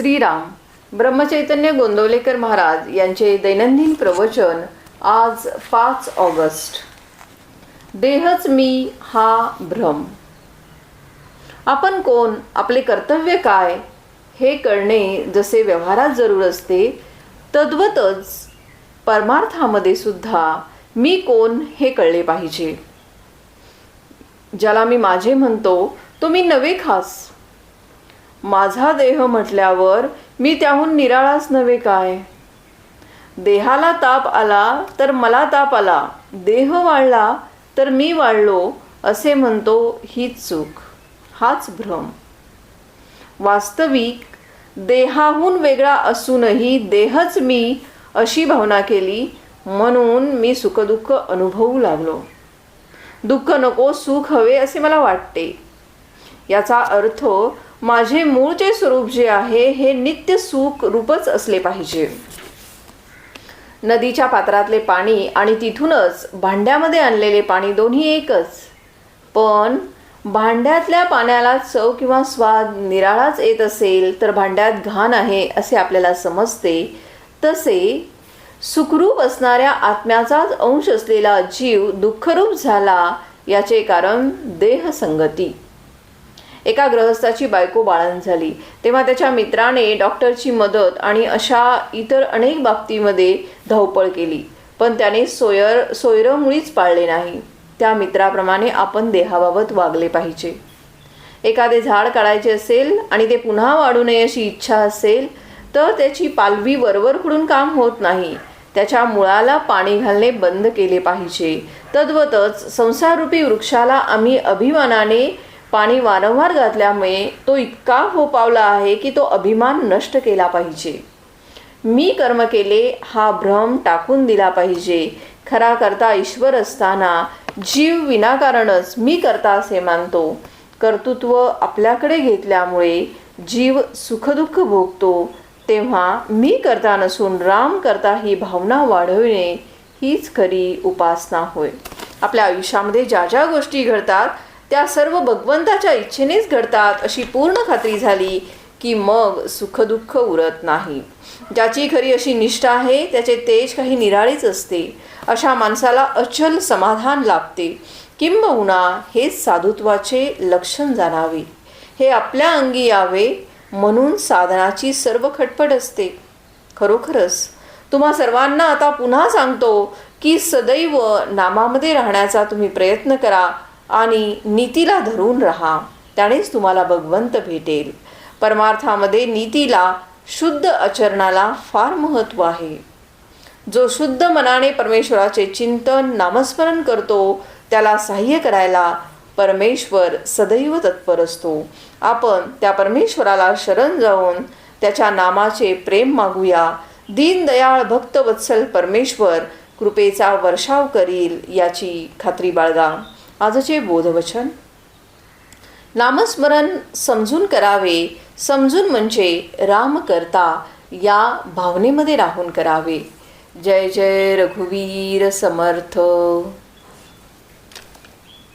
श्रीराम ब्रह्मचैतन्य गोंदवलेकर महाराज यांचे दैनंदिन प्रवचन आज पाच ऑगस्ट. देहच मी हा भ्रम. आपण कोण? आपले कर्तव्य काय? हे कळणे जसे व्यवहारात जरूर असते तद्वतच परमार्थामध्ये सुद्धा मी कोण हे कळले पाहिजे. ज्याला मी माझे म्हणतो तो मी नवे खास. माझा देह म्हटल्यावर मी त्याहून निराळाच नव्हे काय? देहाला ताप आला तर मला ताप आला. देह वाळला तर मी वाळलो असे म्हणतो हीच चूक हाच भ्रम. वास्तविक देहाहून वेगळा असूनही देहच मी अशी भावना केली म्हणून मी सुखदुःख अनुभवू लागलो. दुःख नको सुख हवे असे मला वाटते. याचा अर्थ माझे मूळचे स्वरूप जे आहे हे नित्य सुख रूपच असले पाहिजे. नदीच्या पात्रातले पाणी आणि तिथूनच भांड्यामध्ये आणलेले पाणी दोन्ही एकच. पण भांड्यातल्या पाण्याला चव किंवा स्वाद निराळाच येत असेल तर भांड्यात घाण आहे असे आपल्याला समजते. तसे सुखरूप असणाऱ्या आत्म्याचाच अंश असलेला जीव दुःखरूप झाला याचे कारण देहसंगती. एका ग्रहस्थाची बायको बाळण झाली. तेव्हा त्याच्या मित्राने डॉक्टरची मदत आणि अशा इतर अनेक बाबतीमध्ये धावपळ केली. पण त्याने सोयर सोयरं मुळीच पाळले नाही. त्या मित्राप्रमाणे आपण देहाबाबत वागले पाहिजे. एखादे झाड काढायचे असेल आणि ते पुन्हा वाढू नये अशी इच्छा असेल तर त्याची पालवी वरवर खुडून काम होत नाही. त्याच्या मुळाला पाणी घालणे बंद केले पाहिजे. तद्वतच संसाररूपी वृक्षाला आम्ही अभिमानाने पाणी वारंवार घातल्यामुळे तो इतका फोपावला आहे की तो अभिमान नष्ट केला पाहिजे. मी कर्म केले हा भ्रम टाकून दिला पाहिजे. खरा करता ईश्वर असताना जीव विनाकारणच मी करता असे मानतो. कर्तृत्व आपल्याकडे घेतल्यामुळे जीव सुखदुःख भोगतो. तेव्हा मी करता नसून राम करता ही भावना वाढविणे हीच खरी उपासना होय. आपल्या आयुष्यामध्ये ज्या ज्या गोष्टी घडतात त्या सर्व भगवंताच्या इच्छेनेच घडतात अशी पूर्ण खात्री झाली की मग सुखदुःख उरत नाही. ज्याची खरी अशी निष्ठा आहे त्याचे तेज काही निराळीच असते. अशा माणसाला अचल समाधान लाभते. किंबहुना हेच साधुत्वाचे लक्षण जाणावे. हे आपल्या अंगी यावे म्हणून साधनाची सर्व खटपट असते. खरोखरच तुम्हा सर्वांना आता पुन्हा सांगतो की सदैव नामामध्ये राहण्याचा तुम्ही प्रयत्न करा. आणि नीतीला धरून राहा. त्यानेच तुम्हाला भगवंत भेटेल. परमार्थामध्ये नीतीला शुद्ध आचरणाला फार महत्त्व आहे. जो शुद्ध मनाने परमेश्वराचे चिंतन नामस्मरण करतो त्याला सहाय्य करायला परमेश्वर सदैव तत्पर असतो. आपण त्या परमेश्वराला शरण जाऊन त्याच्या नामाचे प्रेम मागूया. दीनदयाळ भक्तवत्सल परमेश्वर कृपेचा वर्षाव करील याची खात्री बाळगा. आजचे बोधवचन. नामस्मरण समजून करावे समजून म्हणजे राम करता या भावनेमध्ये राहून करावे. जय जय रघुवीर समर्थ.